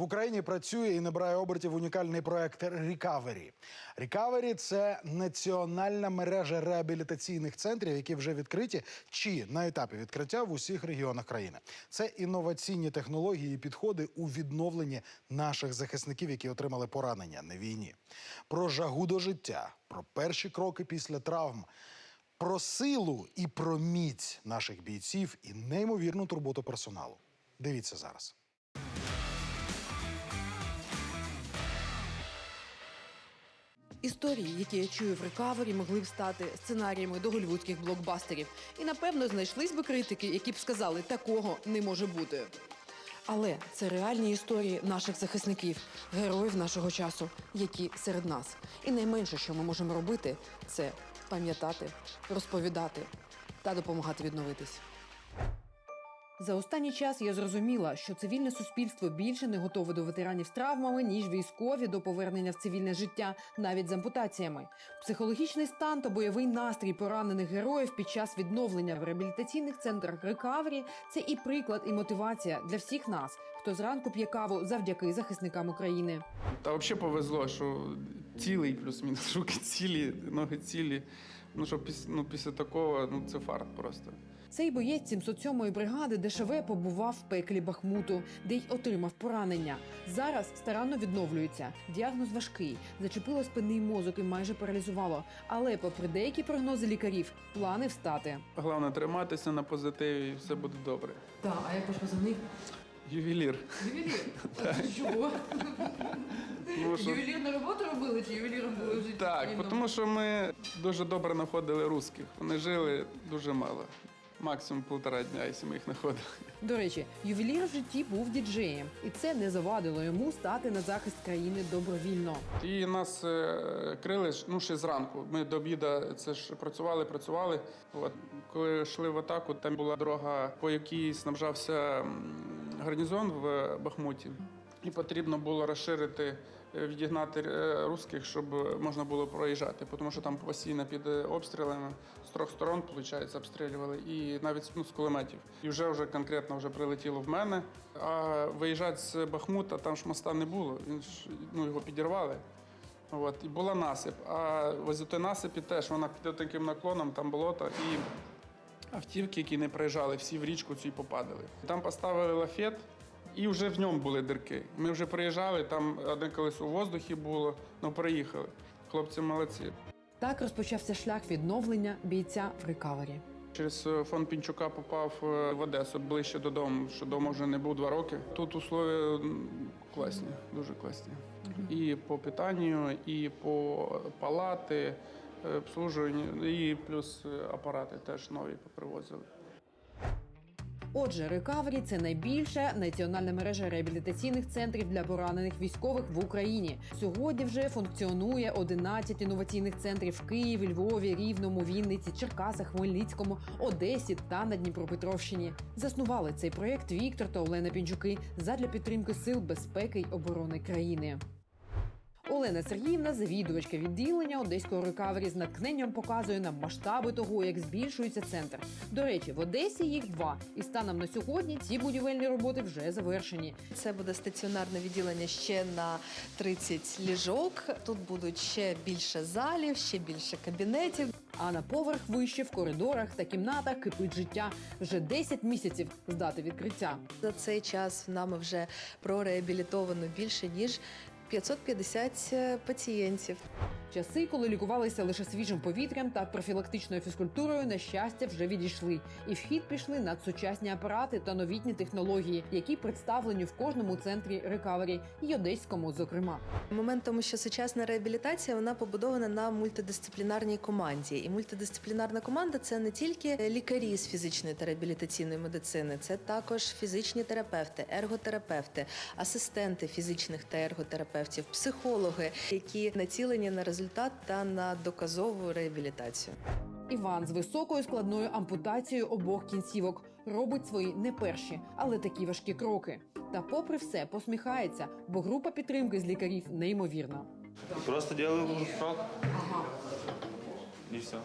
В Україні працює і набирає обертів унікальний проект Recovery. Recovery – це національна мережа реабілітаційних центрів, які вже відкриті чи на етапі відкриття в усіх регіонах країни. Це інноваційні технології і підходи у відновленні наших захисників, які отримали поранення на війні. Про жагу до життя, про перші кроки після травм. Про силу і про міць наших бійців і неймовірну турботу персоналу. Дивіться зараз. Історії, які я чую в рекавері, могли б стати сценаріями до голівудських блокбастерів. І напевно знайшлись би критики, які б сказали, такого не може бути. Але це реальні історії наших захисників, героїв нашого часу, які серед нас. І найменше, що ми можемо робити, це пам'ятати, розповідати та допомагати відновитись. За останній час я зрозуміла, що цивільне суспільство більше не готове до ветеранів з травмами, ніж військові до повернення в цивільне життя, навіть з ампутаціями. Психологічний стан та бойовий настрій поранених героїв під час відновлення в реабілітаційних центрах рекавері це і приклад, і мотивація для всіх нас, хто зранку п'є каву завдяки захисникам України. Та взагалі повезло, що цілий плюс-мінус руки цілі, ноги цілі. Ну що після, ну, після такого, ну це фарт просто. Цей боєць 707-ї бригади ДШВ побував в пеклі Бахмуту, де й отримав поранення. Зараз старанно відновлюється. Діагноз важкий, зачепило спинний мозок і майже паралізувало. Але, попри деякі прогнози лікарів, плани встати. Головне триматися на позитиві і все буде добре. Так, а як ваш позивний? Ювелір. Ювелір. Чого? Що, Ювелірну роботу робили чи ювеліром були в житті? так, тому що ми дуже добре знаходили русських. Вони жили дуже мало. Максимум півтора дня, якщо ми їх знаходили. До речі, ювелір в житті був діджеєм, і це не завадило йому стати на захист країни добровільно. І нас е, крили ну, ще зранку. Ми до обіду це ж працювали, працювали. От. Коли йшли в атаку, там була дорога, по якій снабжався гарнізон в Бахмуті. І потрібно було розширити, е, відігнати е, русських, щоб можна було проїжджати, тому що там постійно під е, обстрілами з трьох сторон, виходить, обстрілювали, і навіть ну, з кулеметів. І вже вже конкретно вже прилетіло в мене. А виїжджати з Бахмута, там ж моста не було. Він ж ну, його підірвали. От, і була насип. А возле той насипі теж вона під таким наклоном, там болото, і автівки, які не проїжджали, всі в річку цю попадали. Там поставили лафет, і вже в ньому були дирки. Ми вже приїжджали, там одне колесо у воздухі було, ну приїхали. Хлопці молодці. Так розпочався шлях відновлення бійця в рекавері. Через е, фонд Пінчука попав е, в Одесу ближче додому, що дома вже не був два роки. Тут условия класні, дуже класні. І по питанню, і по палати, е, обслужуванню, і плюс апарати теж нові попривозили. Отже, рекавері це найбільша національна мережа реабілітаційних центрів для поранених військових в Україні. Сьогодні вже функціонує 11 інноваційних центрів в Києві, Львові, Рівному, Вінниці, Черкасах, Хмельницькому, Одесі та на Дніпропетровщині. Заснували цей проєкт Віктор та Олена Пінчуки задля підтримки сил безпеки й оборони країни. Олена Сергіївна, завідувачка відділення одеського рекавері, з натхненням показує нам масштаби того, як збільшується центр. До речі, в Одесі їх два, і станом на сьогодні ці будівельні роботи вже завершені. Це буде стаціонарне відділення ще на 30 ліжок. Тут будуть ще більше залів, ще більше кабінетів. А на поверх вище в коридорах та кімнатах кипить життя. Вже 10 місяців з дати відкриття. За цей час нами вже прореабілітовано більше ніж 550 пацієнтів. Часи, коли лікувалися лише свіжим повітрям та профілактичною фізкультурою, на щастя, вже відійшли. І в хід пішли надсучасні апарати та новітні технології, які представлені в кожному центрі рекавері і одеському, зокрема. Момент тому, що сучасна реабілітація вона побудована на мультидисциплінарній команді. І мультидисциплінарна команда це не тільки лікарі з фізичної та реабілітаційної медицини, це також фізичні терапевти, ерготерапевти, асистенти фізичних та ерготерапевтів, психологи, які націлені на результат та на доказову реабілітацію. Іван з високою складною ампутацією обох кінцівок робить свої не перші, але такі важкі кроки. Та, попри все, посміхається, бо група підтримки з лікарів неймовірна. Просто діяли крок. І все.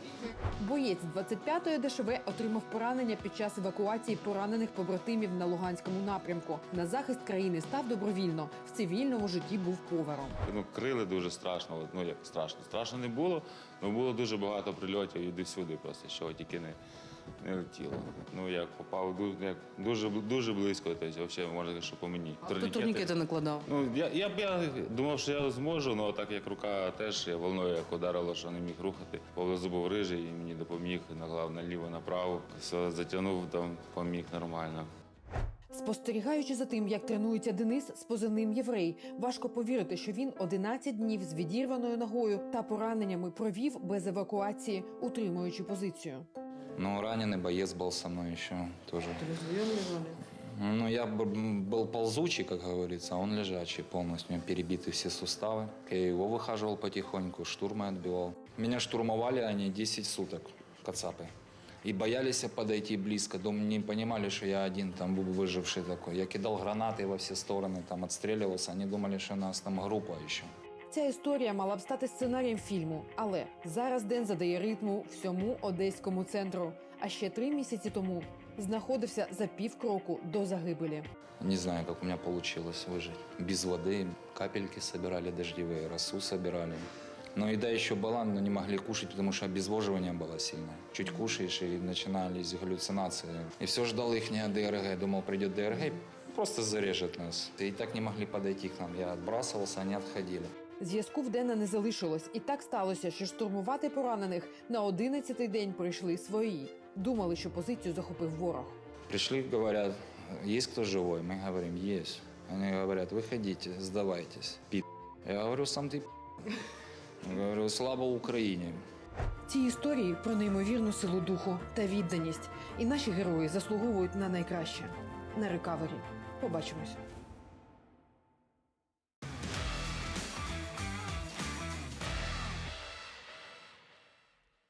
Боєць 25-ї ДШВ отримав поранення під час евакуації поранених побратимів на Луганському напрямку. На захист країни став добровільно. В цивільному житті був поваром. Ну, крили дуже страшно. Ну як страшно. Страшно не було, але було дуже багато прильотів і сюди просто, що тільки не, не летіло. Ну як попав як дуже дуже близько, тобто, взагалі можна сказати, що по мені. Турнікети- накладав? Ну, я, я я думав, що я зможу, але так як рука теж я волною як ударило, що не міг рухати. Поблизу був рижий і мені допоміг, наклав наліво, направо. Все затягнув, там поміг нормально. Спостерігаючи за тим, як тренується Денис з позивним єврей, важко повірити, що він 11 днів з відірваною ногою та пораненнями провів без евакуації, утримуючи позицію. Ну, раненый боец был со мной еще тоже. Ну, я б- был ползучий, как говорится, а он лежачий полностью, у него перебиты все суставы. Я его выхаживал потихоньку, штурмы отбивал. Меня штурмовали они 10 суток, кацапы. И боялись подойти близко, дом не понимали, что я один там был выживший такой. Я кидал гранаты во все стороны, там отстреливался, они думали, что нас там группа еще. Ця історія мала б стати сценарієм фільму, але зараз Ден задає ритму всьому одеському центру. А ще три місяці тому знаходився за півкроку до загибелі. Не знаю, как у меня получилось выжить. Без воды капельки собирали дождевые, росу собирали. Но еда еще была, но не могли кушать, потому что обезвоживание было сильное. Чуть кушаешь, и начинались галлюцинации. И все ждал их ДРГ. Думал, придет ДРГ, и просто зарежет нас. И так не могли подойти к нам. Я отбрасывался, они отходили. Зв'язку в Дена не залишилось, і так сталося, що штурмувати поранених на 11-й день прийшли свої. Думали, що позицію захопив ворог. Пришли, говорят, есть кто живой? Мы говорим, есть. Они говорят, выходите, сдавайтесь. Пи***. Я говорю, сам ты пи***. Слава Україні! Ці історії про неймовірну силу духу та відданість. І наші герої заслуговують на найкраще. На рекавері. Побачимось.